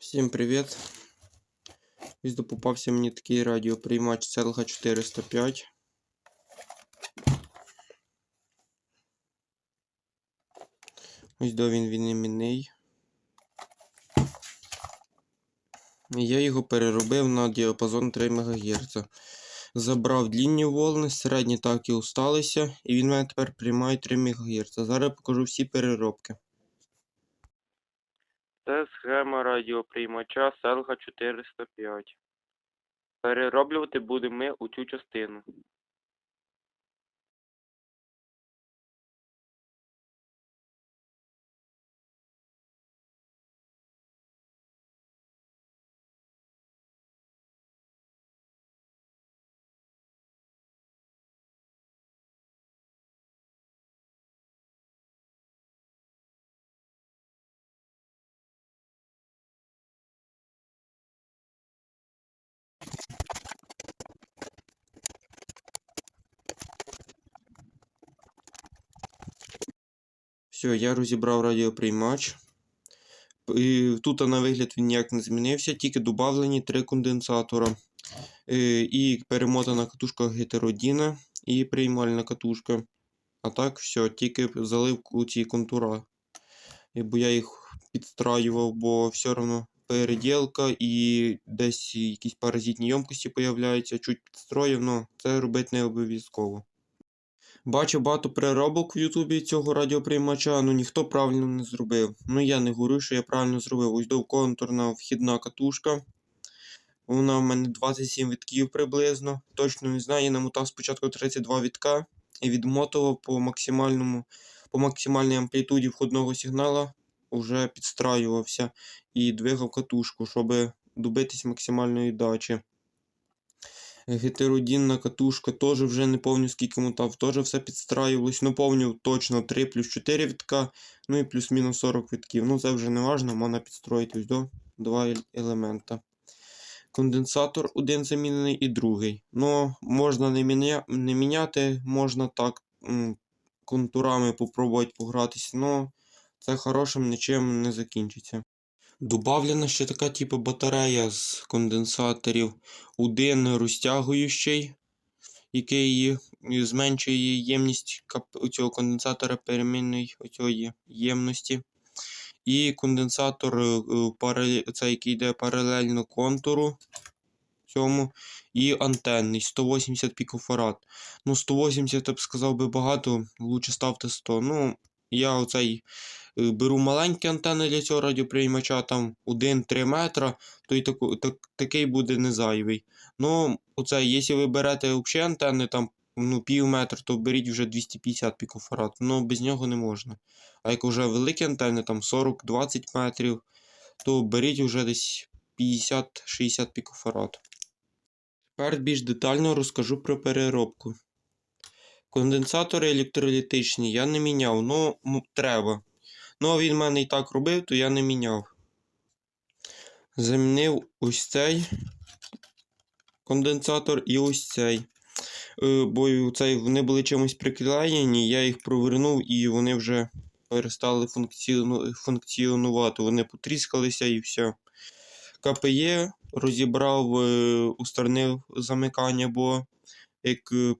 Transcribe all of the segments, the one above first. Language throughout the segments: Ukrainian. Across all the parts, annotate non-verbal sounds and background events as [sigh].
Всім привіт! Ось попався мені такий радіоприймач CLH 405. Ось до він він іменний. Я його переробив на діапазон 3 МГц. Забрав длінні волни, середні так і усталися, і він мене тепер приймає 3 МГц. Зараз покажу всі переробки. Це схема радіоприймача Селга 405. Перероблювати будемо ми у цю частину. Все, я розібрав радіоприймач. І тут на вигляд він ніяк не змінився, тільки додавлені три конденсатора. Е, І перемотана катушка гетеродіна і приймальна катушка. А так, все, тільки заливку ці контура. Бо я їх підстраював, бо все одно переділка і десь якісь паразитні ємкості появляються, чуть підстроїв, але це робити не обов'язково. Бачу багато переробок в Ютубі цього радіоприймача, ну ніхто правильно не зробив. Ну я не говорю, що я правильно зробив. Ось довконтурна вхідна катушка. Вона в мене 27 вітків приблизно. Точно не знаю, я намотав спочатку 32 вітка і відмотував по максимальному, по максимальній амплітуді входного сигнала, вже підстраювався і двигав катушку, щоб добитись максимальної дачі. Гетеродінна катушка теж вже не повню скільки мотав, теж все підстраювалось. Ну повню точно 3 плюс 4 вітка, ну і плюс-мінус 40 вітків. Ну це вже не важно, можна підстроїти ось до два е- елемента. Конденсатор один замінений і другий. Ну, можна не, міня... не міняти, можна так контурами попробувати погратися, але це хорошим нічим не закінчиться. Добавлена ще така типу батарея з конденсаторів. Один розтягуючий, який зменшує ємність цього конденсатора перемінної ємності. І конденсатор, е, е, цей, який йде паралельно контуру цьому. І антенний 180 пікофарад. Ну, 180 я б сказав би багато, лучше ставте 100. Ну, я оцей е, беру маленькі антени для цього радіоприймача, там 1-3 метра, то і таку, так, такий буде не зайвий. Ну, оце, якщо ви берете взагалі антени там ну, пів метра, то беріть вже 250 пікофарад. Ну, без нього не можна. А як вже великі антени, там 40-20 метрів, то беріть вже десь 50-60 пікофарад. Тепер більш детально розкажу про переробку. Конденсатори електролітичні я не міняв, ну треба. Ну, а він мене і так робив, то я не міняв. Замінив ось цей конденсатор і ось цей. Е, Бо цей, вони були чимось приклеєні, я їх провернув і вони вже перестали функціону... функціонувати. Вони потріскалися і все. КПЄ розібрав, е, устранив замикання, бо як е,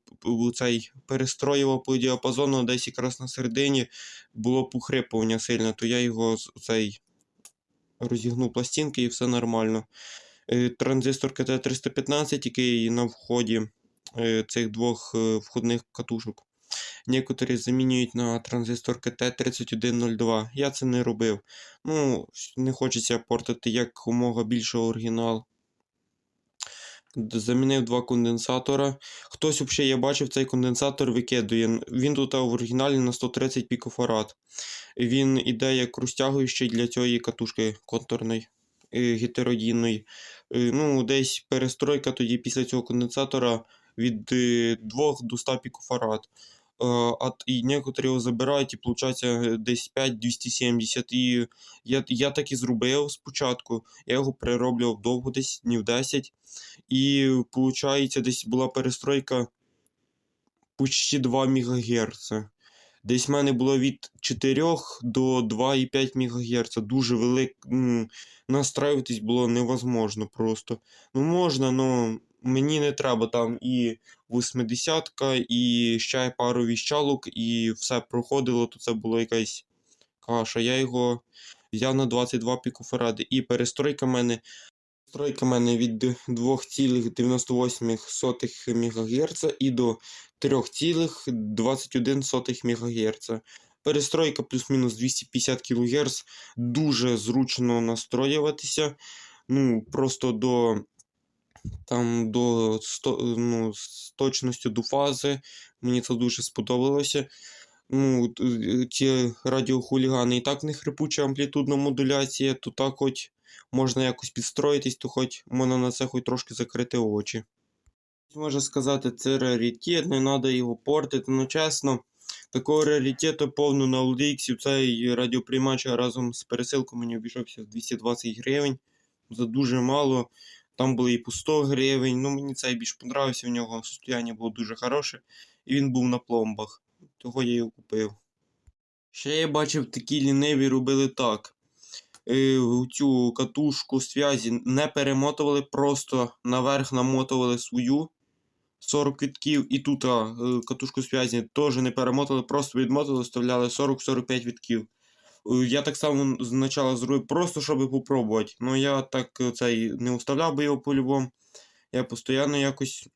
цей перестроював по діапазону, десь якраз на середині було похрипування сильне, то я його цей розігнув пластинки і все нормально. Е, Транзистор КТ-315, який на вході е, цих двох входних катушок. Некоторі замінюють на транзистор КТ-3102. Я це не робив. Ну, не хочеться портити якомога більше оригінал. Замінив два конденсатора. Хтось взагалі, я бачив, цей конденсатор викидує. Він тут в оригіналі на 130 пікофарад. Він іде як розтягуючий для цієї катушки контурної Гетеродійної. Е, Ну, десь перестройка тоді після цього конденсатора від е, 2 до 100 пікофарад. А т- і некоторі його забирають, і виходить е, десь 5 270. І я, я так і зробив спочатку. Я його перероблював довго, десь днів 10. І виходить, десь була перестройка почти 2 МГц. Десь в мене було від 4 до 2,5 МГц. Дуже велик. Ну, настраюватись було невозможно просто. Ну, можна, але мені не треба там і 80 і ще пару віщалок, і все проходило, то це було якась каша. Я його взяв на 22 пікофаради. І перестройка мене. Стройка в мене від 2,98 МГц і до 3,21 МГц. Перестройка плюс-мінус 250 кГц. Дуже зручно настроюватися. Ну, просто до, там, до сто, ну, з точністю до фази. Мені це дуже сподобалося. Ну, е, ті радіохулігани і так не хрипуча амплітудна модуляція, то так хоч можна якось підстроїтись, то хоч можна на це хоч трошки закрити очі. Можна сказати, це раритет, не треба його портити, ну чесно. Такого раритету повно на OLX, цей радіоприймач разом з пересилкою мені обійшовся в 220 гривень. За дуже мало. Там були і по 100 гривень. Ну мені цей більш понравився, в нього состояння було дуже хороше. І він був на пломбах. Того я його купив. Ще я бачив, такі ліниві робили так. Е, цю катушку зв'язі не перемотували, просто наверх намотували свою 40 квітків, і тут е, катушку зв'язі теж не перемотували, просто відмотували, вставляли 40-45 вітків. Е, Я так само спочатку зробив, просто щоб попробувати. Ну я так е, цей не уставляв би його по-любому. Я постійно якось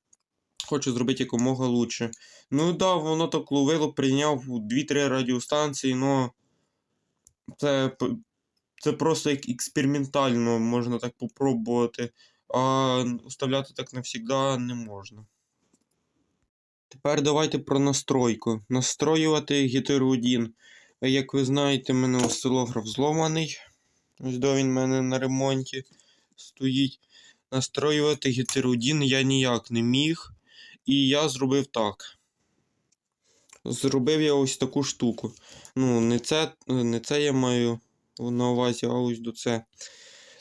хочу зробити якомога лучше. Ну да, воно так ловило, прийняв 2-3 радіостанції, но це, це просто як експериментально можна так попробувати, а уставляти так навсігда не можна. Тепер давайте про настройку. Настроювати гетероодін. Як ви знаєте, в мене осцилограф зломаний. Ось до він в мене на ремонті стоїть. Настроювати гетероодін я ніяк не міг. І я зробив так. Зробив я ось таку штуку. Ну, не це, не це я маю на увазі, а ось до це.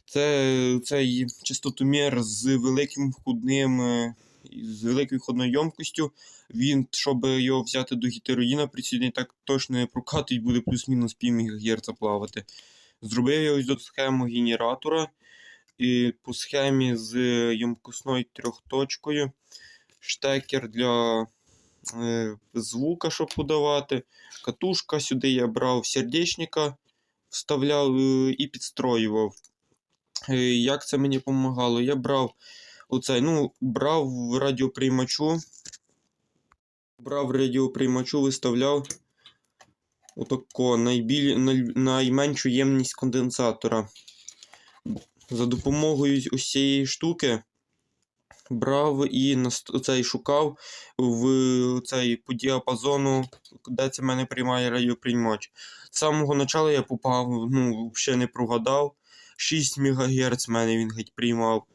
Це цей частотомір з великим входним, е, з великою входною ємкостю. Він, щоб його взяти до гетероїна, прицільний так точно не прокатить, буде плюс-мінус пів МГц плавати. Зробив я ось до схему генератора. І по схемі з ємкосною трьохточкою. Штекер для е, звука, щоб подавати. Катушка сюди я брав сердечника, вставляв е, і підстроював. Е, Як це мені допомагало? Я брав оцей, ну, брав радіоприймачу. Брав радіоприймачу, виставляв отако найбіль, найменшу ємність конденсатора. За допомогою ось цієї штуки брав і наст- цей шукав в цей по діапазону, де це мене приймає радіоприймач. З самого початку я попав, ну, взагалі не прогадав. 6 МГц мене він геть приймав.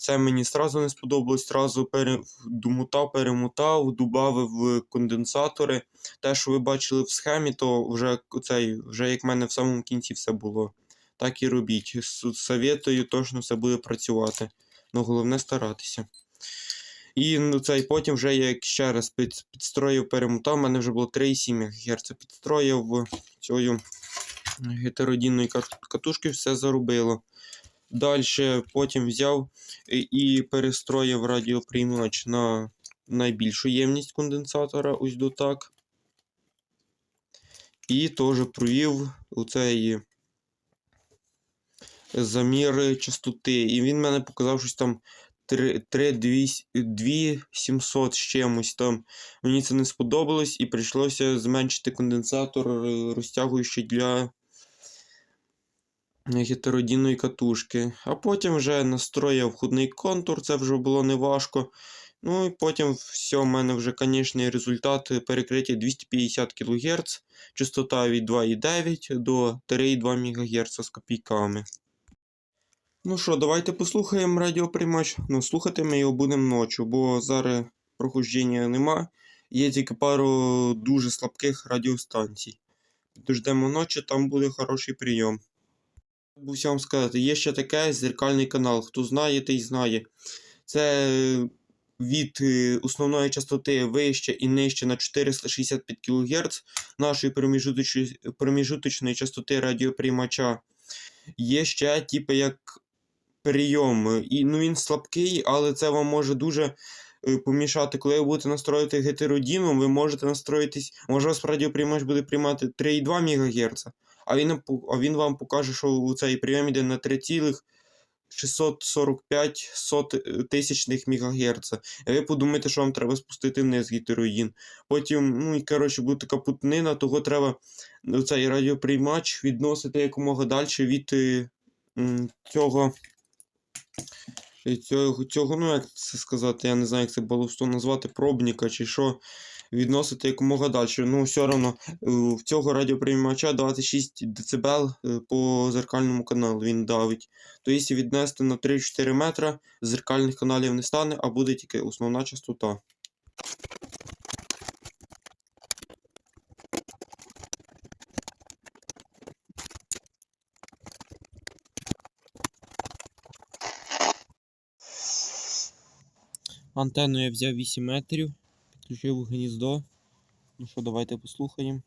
Це мені сразу не сподобалось, сразу пере... домотав, перемотав, додав конденсатори. Те, що ви бачили в схемі, то вже, цей, вже як в мене в самому кінці все було. Так і робіть. С- Советую, точно все буде працювати. Ну, головне старатися. І ну, цей потім вже я ще раз під, підстроїв, перемотав, у мене вже було 3,7 МГц. Підстроїв цією гетеродінною катушкою, все заробило. Далі потім взяв і, і перестроїв радіоприймач на найбільшу ємність конденсатора, ось до так. І теж провів оцей замір частоти. І він мене показав щось там 3700 з чимось там. Мені це не сподобалось і прийшлося зменшити конденсатор е, розтягуючий для гетеродінної катушки. А потім вже настроїв входний контур, це вже було неважко. Ну і потім все, в мене вже конечний результат перекриття 250 кГц, частота від 2,9 до 3,2 МГц з копійками. Ну що, давайте послухаємо радіоприймач. Ну, слухати ми його будемо ночі, бо зараз прохождення нема. Є тільки пару дуже слабких радіостанцій. Дождемо ночі, там буде хороший прийом. Вам сказати, є ще таке зеркальний канал. Хто знає, той знає. Це від е, основної частоти вище і нижче на 465 кГц нашої проміжуточної, проміжуточної частоти радіоприймача. Є ще, типу, як прийом. І, ну, він слабкий, але це вам може дуже е, помішати. Коли ви будете настроїти гетеродіном, ви можете настроїтись. Може, у вас радіоприймач буде приймати 3,2 МГц, а він, а він вам покаже, що у цей прийом йде на 3,645 е, тисячних МГц. І ви подумаєте, що вам треба спустити вниз гетероїн. Потім, ну і коротше, буде така путнина, того треба ну, цей радіоприймач відносити якомога далі від е, цього. е, Цього, цього, ну як це сказати, я не знаю, як це баловство назвати, пробника чи що, відносити якомога далі. Ну, все одно, в цього радіоприймача 26 дБ е, по зеркальному каналу він давить. То якщо віднести на 3-4 метра, зеркальних каналів не стане, а буде тільки основна частота. Антенну я взяв 8 метрів, підключив в гніздо. Ну що, давайте послухаємо.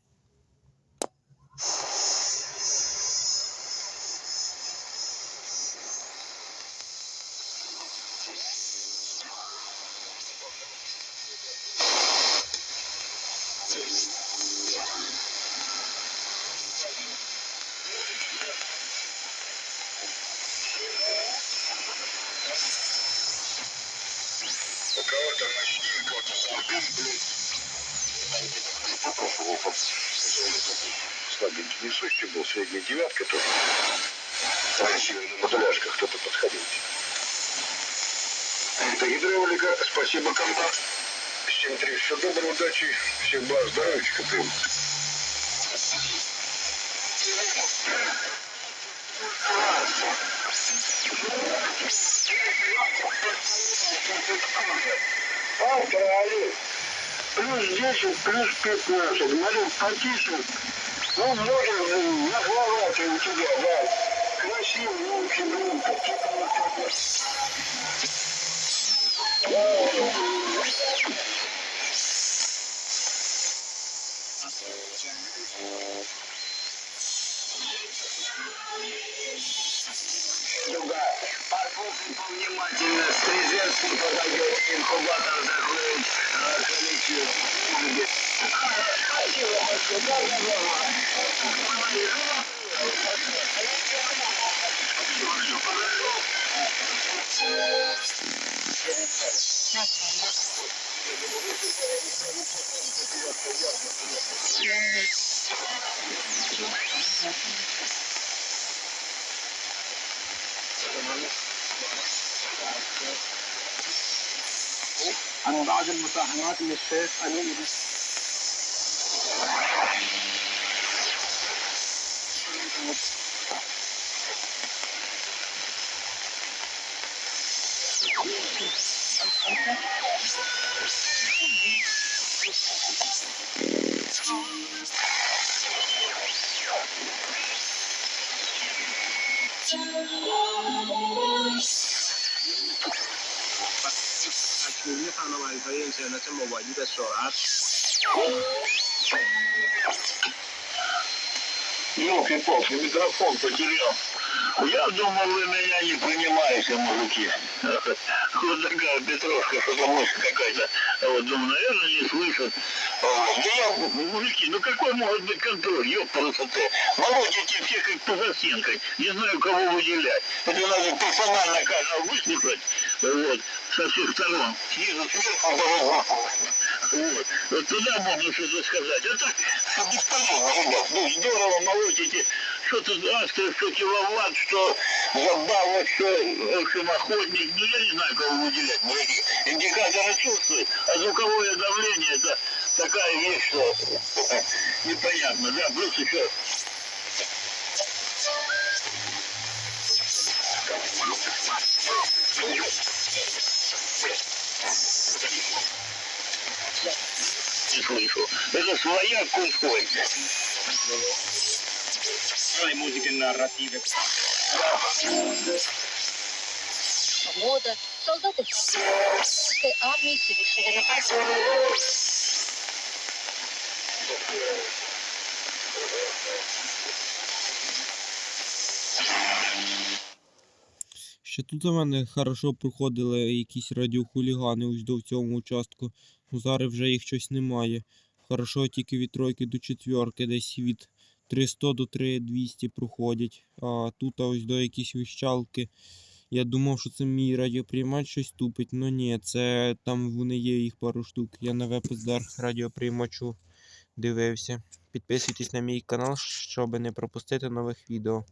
У кого-то слабенький несущий был, средняя девятка тоже. Красивый на модуляшках кто-то подходил. Это гидравлика. Спасибо, комбат. 7-3. Все доброй удачи. Всем благ, здоровечка ты. Австралия. Плюс 10, плюс 15. Малюк, потише. Ну, можем, нагловатый у тебя, да. Красивый, очень громко. Друга, послушай повнимательно. Стрижевский подойдет, инкубатор Thank you. عن بعض المساهمات للشيخ علي بن Thank you. يفعل مع الفريق سنتم مواجهة السرعات Елки-палки, микрофон потерял. Я думал, вы меня не понимаете, мужики. Вот такая петровка, что мышь какая-то. Вот, думаю, наверное, не слышат. А, Я, мужики, ну какой может быть контроль, ёпта ты. Молотите всех как по застенкой. Не знаю, кого выделять. Это надо персонально каждого выслушать. Вот, со всех сторон. Снизу, сверху, даже вот. вот туда можно что-то сказать. А так, бесполезно, ребят. Ну, здорово молотите. Что-то астры, что киловатт, что забава, что, в общем, охотник. Ну, я не знаю, кого выделять, мужики. Индикаторы чувствуют, а звуковое давление это такая вещь, что [laughs] непонятно, да, плюс еще своя кухонь. le musiche narrative. Мода, солдаты Російської армії чи від Ще тут у мене хорошо проходили якісь радіохулігани ось до в цьому участку. Зараз вже їх щось немає. Хорошо тільки від тройки до четвірки, десь від 300 до 3200 проходять. А тут ось до якісь вищалки. Я думав, що це мій радіоприймач щось тупить, але ні, це там вони є їх пару штук. Я на веб-здар радіоприймачу дивився. Підписуйтесь на мій канал, щоб не пропустити нових відео.